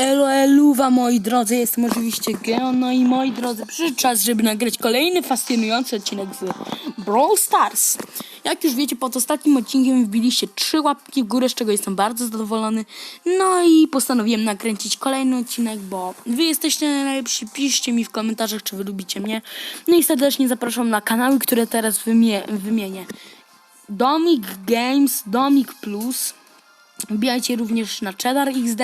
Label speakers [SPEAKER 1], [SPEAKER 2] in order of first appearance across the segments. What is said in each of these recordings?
[SPEAKER 1] Elo, eluwa, moi drodzy, jestem oczywiście Geon, no i moi drodzy, przyszedł czas, żeby nagrać kolejny fascynujący odcinek z Brawl Stars. Jak już wiecie, pod ostatnim odcinkiem wbiliście trzy łapki w górę, z czego jestem bardzo zadowolony. No i postanowiłem nakręcić kolejny odcinek, bo wy jesteście najlepsi, piszcie mi w komentarzach, czy wy lubicie mnie. No i serdecznie zapraszam na kanały, które teraz wymie wymienię. Domik Games, Domik Plus, Wbijajcie również na Cheddar XD,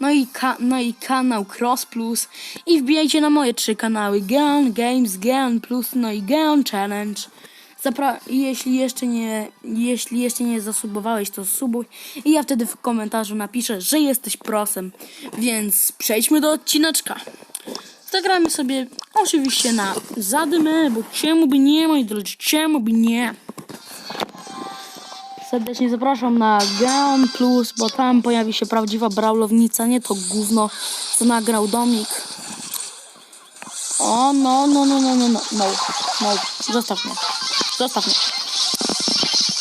[SPEAKER 1] no i, no i kanał Cross Plus i wbijajcie na moje trzy kanały Geon Games, Geon Plus, no i Geon Challenge. Zapra- jeśli jeszcze nie, jeśli jeszcze nie zasubowałeś, to subuj i ja wtedy w komentarzu napiszę, że jesteś prosem. Więc przejdźmy do odcineczka. Zagramy sobie oczywiście na zadymę, bo czemu by nie, moi drodzy, czemu by nie. Serdecznie zapraszam na Geon Plus, bo tam pojawi się prawdziwa brawlownica, nie to gówno, co nagrał Domik. O, no, no, no, no, no, no, no, no, zostaw mnie, zostaw mnie.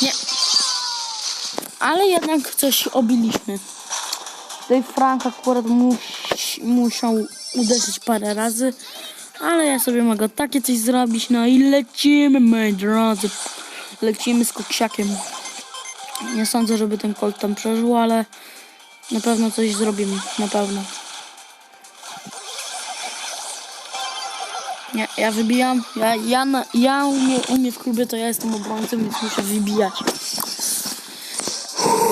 [SPEAKER 1] Nie. Ale jednak coś obiliśmy. Tutaj Frank akurat musi, musiał uderzyć parę razy, ale ja sobie mogę takie coś zrobić, no i lecimy, moi drodzy. Lecimy z koksiakiem. Nie sądzę, żeby ten Colt tam przeżył, ale na pewno coś zrobimy. Na pewno. Nie, ja wybijam. Ja, ja, ja u, mnie, u mnie w klubie to ja jestem obrońcą, więc muszę wybijać.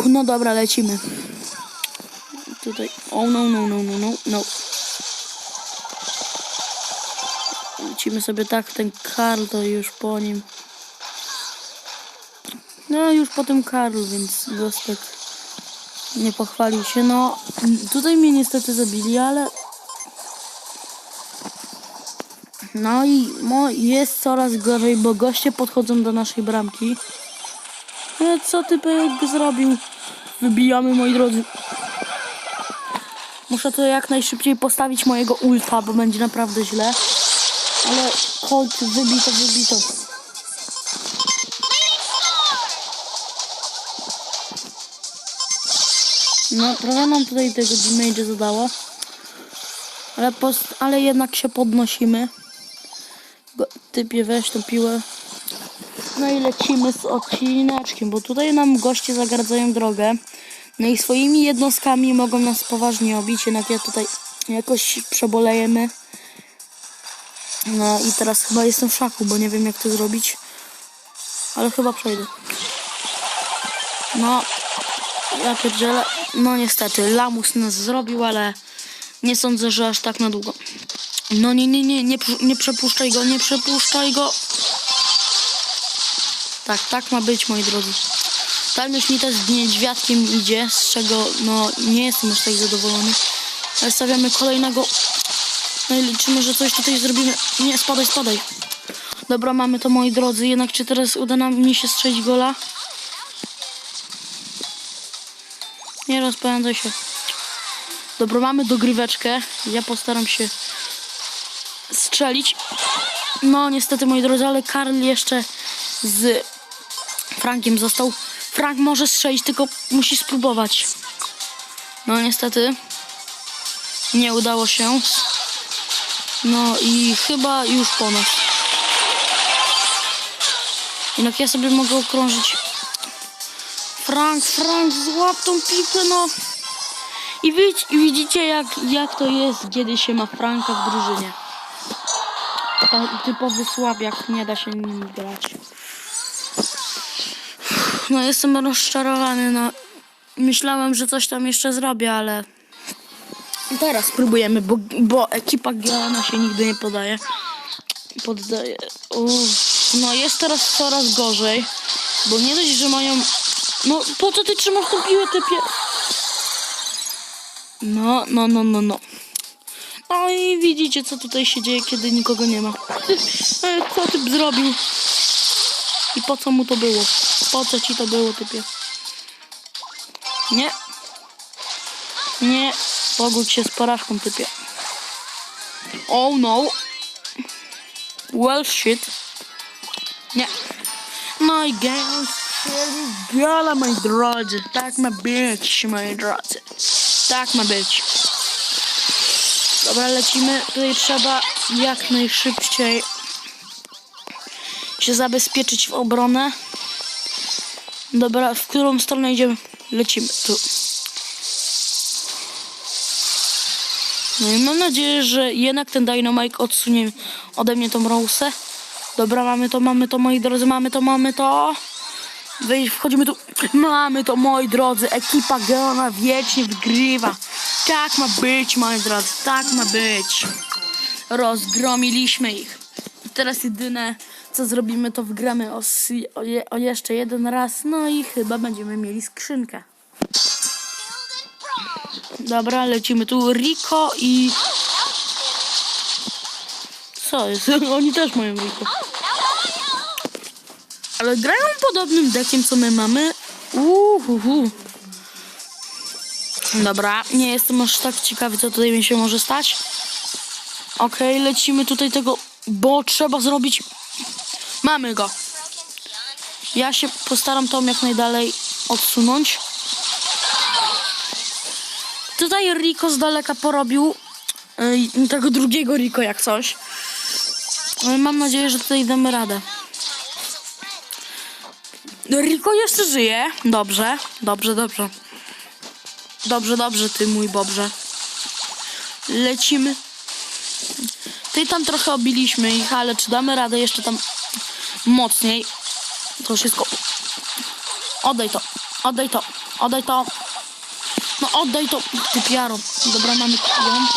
[SPEAKER 1] No dobra, lecimy. Tutaj. O no, no, no, no, no, no. Lecimy sobie tak, ten Karl to już po nim. No już potem Karl, więc Gostek nie pochwalił się. No tutaj mnie niestety zabili, ale no i mo, jest coraz gorzej, bo goście podchodzą do naszej bramki. No co ty Pejek zrobił? Wybijamy moi drodzy. Muszę to jak najszybciej postawić mojego ulta, bo będzie naprawdę źle. Ale Colt wybito, wybito. No, trochę nam tutaj tego damage zadało. Ale, post, ale jednak się podnosimy. Go, typie, weź tą piłę. No i lecimy z odcineczkiem, bo tutaj nam goście zagradzają drogę. No i swoimi jednostkami mogą nas poważnie obić, jednak ja tutaj jakoś przebolejemy. No i teraz chyba jestem w szaku, bo nie wiem jak to zrobić. Ale chyba przejdę. No, ja pierdzielę. No niestety, lamus nas zrobił, ale nie sądzę, że aż tak na długo. No nie, nie, nie, nie, nie przepuszczaj go, nie przepuszczaj go. Tak, tak ma być, moi drodzy. Tam już mi też z niedźwiadkiem idzie, z czego no nie jestem aż tak zadowolony. Ale stawiamy kolejnego. No i liczymy, że coś tutaj zrobimy. Nie, spadaj, spadaj. Dobra, mamy to, moi drodzy. Jednak czy teraz uda nam mi się strzelić gola? Nie rozpędzaj się. Dobra, mamy dogryweczkę. Ja postaram się strzelić. No, niestety, moi drodzy, ale Karl jeszcze z Frankiem został. Frank może strzelić, tylko musi spróbować. No, niestety. Nie udało się. No i chyba już po nas. Jednak ja sobie mogę okrążyć Frank, Frank, złap tą piłkę, no. I widz, widzicie, jak, jak to jest, kiedy się ma Franka w drużynie. Ta, typowy słabiak, nie da się nim grać. No, jestem rozczarowany, no. Myślałem, że coś tam jeszcze zrobię, ale... Teraz spróbujemy, bo, bo ekipa Geona się nigdy nie podaje. Poddaje. Uff. No, jest teraz coraz gorzej, bo nie dość, że mają no, po co ty trzymasz tą piłę, typie? No, no, no, no, no. No i widzicie, co tutaj się dzieje, kiedy nikogo nie ma. E, co typ zrobił? I po co mu to było? Po co ci to było, typie? Nie. Nie. Pogódź się z porażką, typie. Oh no. Well shit. Nie. No i Gala, moi drodzy. Tak ma być, moi drodzy. Tak ma być. Dobra, lecimy. Tutaj trzeba jak najszybciej się zabezpieczyć w obronę. Dobra, w którą stronę idziemy? Lecimy tu. No i mam nadzieję, że jednak ten Dynamite odsunie ode mnie tą Rose'ę. Dobra, mamy to, mamy to, moi drodzy, mamy to, mamy to. Wejdź, wchodzimy tu. Mamy to, moi drodzy. Ekipa Geona wiecznie wygrywa. Tak ma być, moi drodzy, tak ma być. Rozgromiliśmy ich. Teraz jedyne, co zrobimy, to wgramy o, o, o jeszcze jeden raz. No i chyba będziemy mieli skrzynkę. Dobra, lecimy tu. Rico i... Co jest? Oni też mają Rico. Ale grają podobnym deckiem, co my mamy. Uhuhu. Dobra, nie jestem aż tak ciekawy, co tutaj mi się może stać. Okej, lecimy tutaj tego, bo trzeba zrobić... Mamy go. Ja się postaram tą jak najdalej odsunąć. Tutaj Rico z daleka porobił yy, tego drugiego Rico jak coś. Ale mam nadzieję, że tutaj damy radę. Rico jeszcze żyje. Dobrze, dobrze, dobrze. Dobrze, dobrze, ty mój Bobrze. Lecimy. Ty tam trochę obiliśmy ich, ale czy damy radę jeszcze tam mocniej? To wszystko. Oddaj to, oddaj to, oddaj to. No oddaj to, ty piaro. Dobra, mamy ją.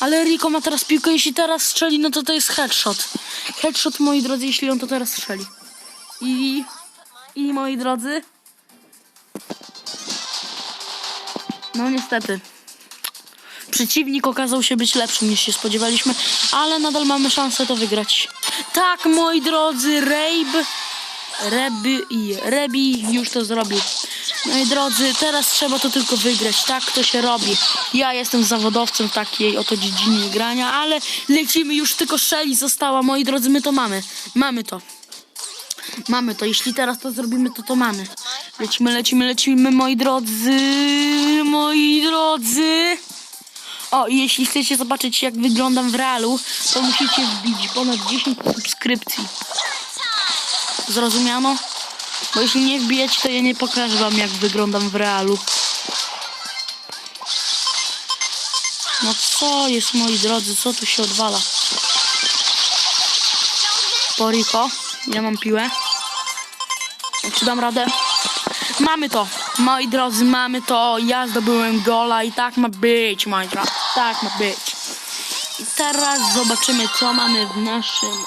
[SPEAKER 1] Ale Rico ma teraz piłkę, jeśli teraz strzeli, no to to jest headshot. Headshot, moi drodzy, jeśli on to teraz strzeli. I moi drodzy. No niestety. Przeciwnik okazał się być lepszy niż się spodziewaliśmy, ale nadal mamy szansę to wygrać. Tak, moi drodzy, Rabe, Reby i Rebi już to zrobił. Moi drodzy, teraz trzeba to tylko wygrać. Tak to się robi. Ja jestem zawodowcem w takiej oto dziedzinie grania, ale lecimy już tylko Shelly została. Moi drodzy, my to mamy. Mamy to. Mamy to. Jeśli teraz to zrobimy, to to mamy. Lecimy, lecimy, lecimy, moi drodzy. Moi drodzy. O, i jeśli chcecie zobaczyć, jak wyglądam w realu, to musicie wbić ponad 10 subskrypcji. Zrozumiano? Bo jeśli nie wbijecie, to ja nie pokażę wam, jak wyglądam w realu. No co jest, moi drodzy, co tu się odwala? Poriko, ja mam piłę. Czy dam radę? Mamy to, moi drodzy, mamy to. Ja zdobyłem gola i tak ma być, drodzy. Tak ma być. I teraz zobaczymy, co mamy w naszym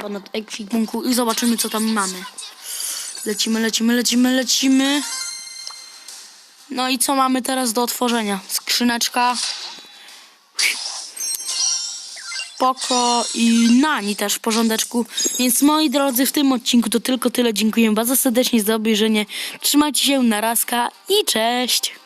[SPEAKER 1] ponad ekwipunku i zobaczymy, co tam mamy. Lecimy, lecimy, lecimy, lecimy. No i co mamy teraz do otworzenia? Skrzyneczka. Poko i Nani też w porządeczku. Więc moi drodzy, w tym odcinku to tylko tyle. Dziękuję bardzo serdecznie za obejrzenie. Trzymajcie się, narazka i cześć!